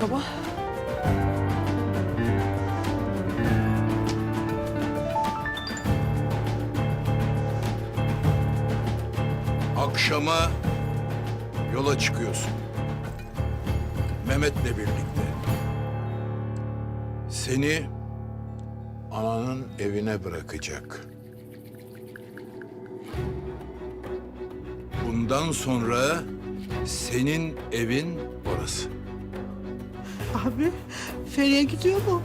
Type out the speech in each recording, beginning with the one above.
Baba. Akşama yola çıkıyorsun. Mehmet'le birlikte. Seni ananın evine bırakacak. Bundan sonra senin evin orası. Abi Feriye gidiyor mu?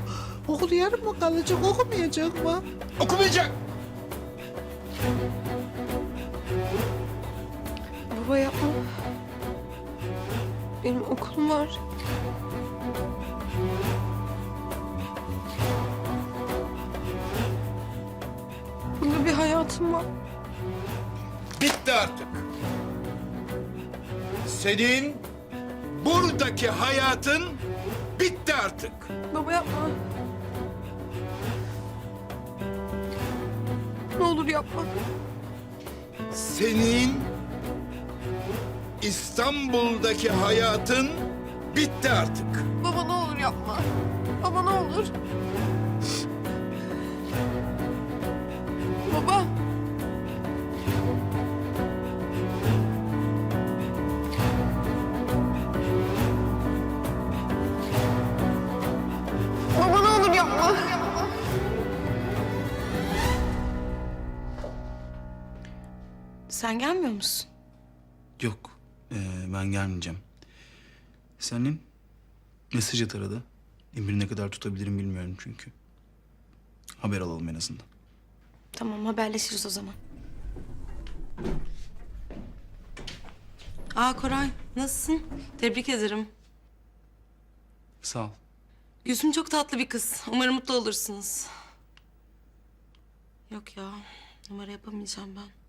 Okul yarım mı kalacak okumayacak mı? Okumayacak. Baba yapma. Benim okulum var. Burada bir hayatım var. Bitti artık. Senin buradaki hayatın bitti artık. Baba yapma. Ne olur yapma. Senin İstanbul'daki hayatın bitti artık. Baba ne olur yapma. Baba ne olur. Sen gelmiyor musun? Yok, ee, ben gelmeyeceğim. Senin mesaj at arada. Emri ne kadar tutabilirim bilmiyorum çünkü. Haber alalım en azından. Tamam haberleşiriz o zaman. Aa Koray nasılsın? Tebrik ederim. Sağ ol. Gülsüm çok tatlı bir kız. Umarım mutlu olursunuz. Yok ya numara yapamayacağım ben.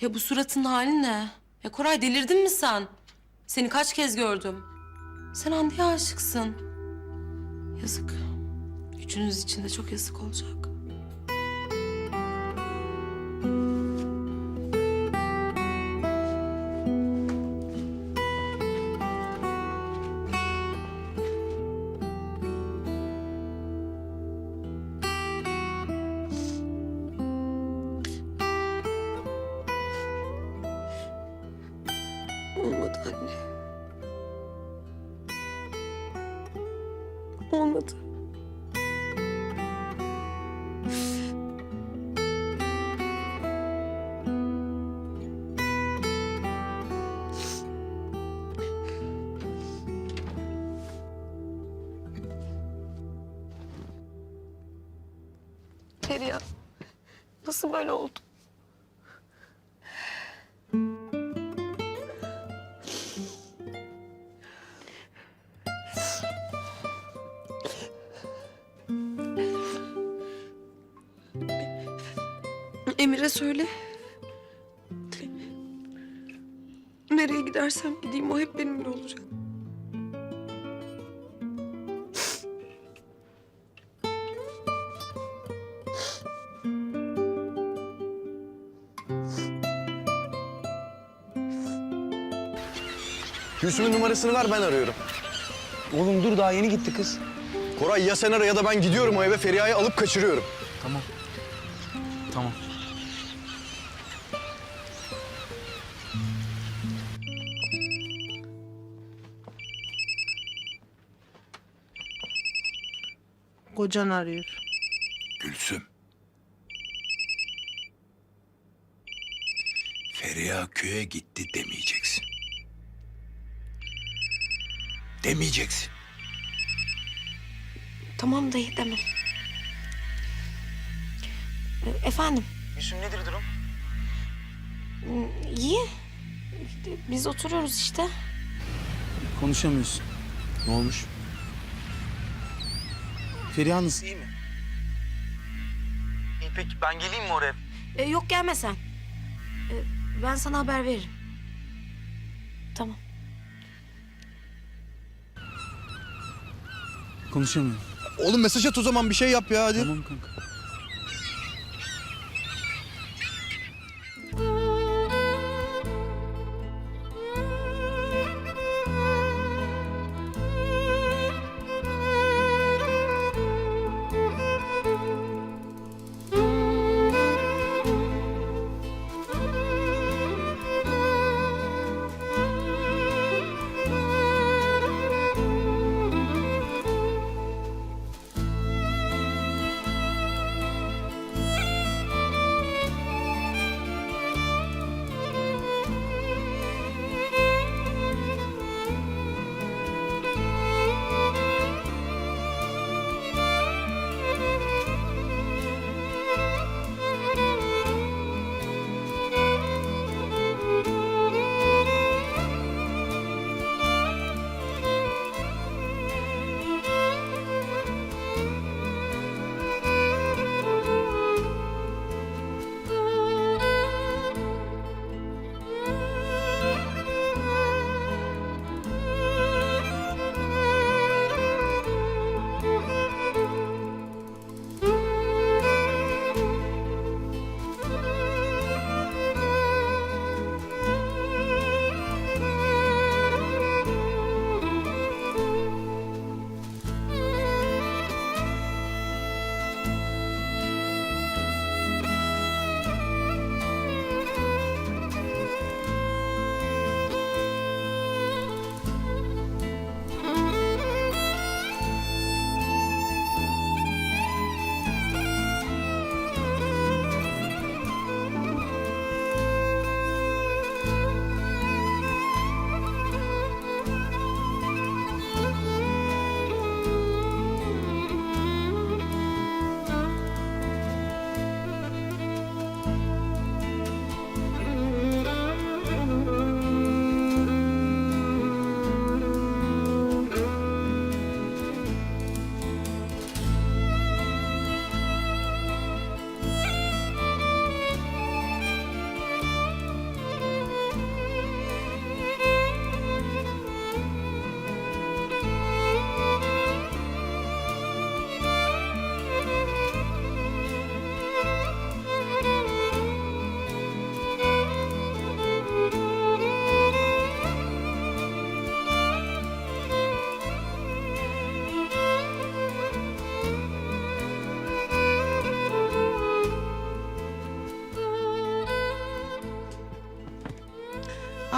Ya bu suratın hali ne? Ya Koray delirdin mi sen? Seni kaç kez gördüm. Sen Hande'ye aşıksın. Yazık. Üçünüz için de çok yazık olacak. Anne. Olmadı. Feriha, nasıl böyle oldu? Emir'e söyle. Nereye gidersem gideyim o hep benimle olacak. Gülsüm'ün numarasını ver ben arıyorum. Oğlum dur daha yeni gitti kız. Koray ya sen ara ya da ben gidiyorum o eve Feriha'yı alıp kaçırıyorum. Tamam. Tamam. Kocan arıyor. Gülsüm. Feriha köye gitti demeyeceksin. Demeyeceksin. Tamam dayı demem. E, Efendim? Gülsüm nedir durum? Hmm, İyi. Biz oturuyoruz işte. Konuşamıyorsun. Ne olmuş? Feriha nasıl iyi mi? İyi peki ben geleyim mi oraya? E, yok gelme sen. E, ben sana haber veririm. Tamam. Konuşamıyorum. Oğlum mesaj at o zaman bir şey yap ya hadi. Tamam kanka.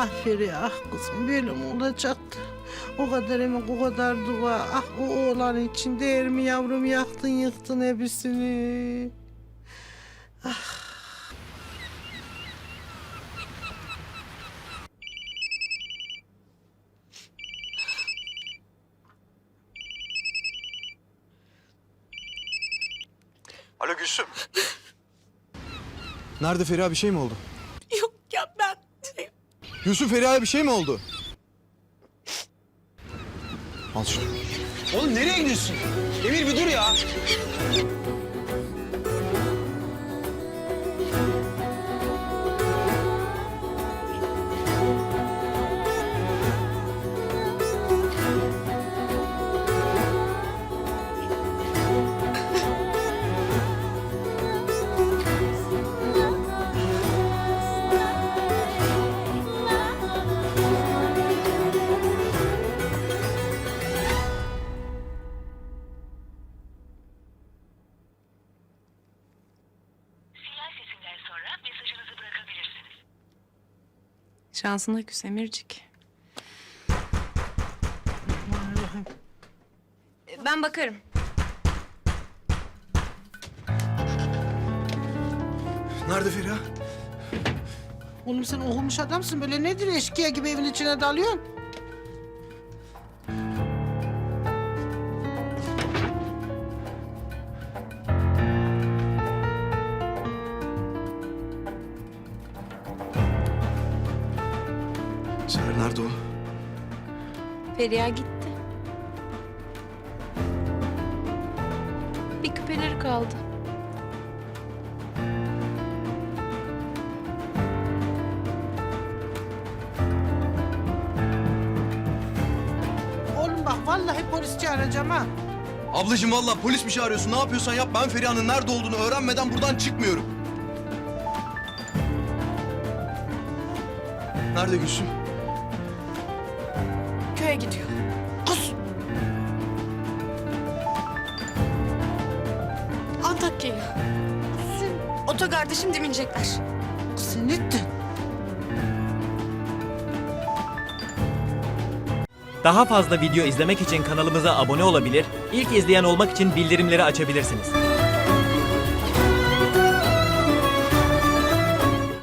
Ah Feriha ah kızım böyle mi olacaktı? O kadar emek o kadar dua. Ah o oğlan için değer mi yavrum yaktın yıktın hepsini. Alo Gülsüm. Nerede Feriha bir şey mi oldu? Gülsüm Feriha'ya bir şey mi oldu? Al şunu. Oğlum nereye gidiyorsun? Emir bir dur ya. Şansına küs Emircik. Ben bakarım. Nerede Feriha? Oğlum sen okumuş adamsın böyle nedir eşkıya gibi evin içine dalıyorsun? Seher nerede o? Feriha gitti. Bir küpeleri kaldı. Oğlum bak vallahi polis çağıracağım ha. Ablacığım vallahi polis mi çağırıyorsun? Ne yapıyorsan yap. Ben Feriha'nın nerede olduğunu öğrenmeden buradan çıkmıyorum. Nerede Gülsüm? Köye gidiyor. Kız Antakya'ya. Otogarda şimdi binecekler. ne ettin? Daha fazla video izlemek için kanalımıza abone olabilir, ilk izleyen olmak için bildirimleri açabilirsiniz.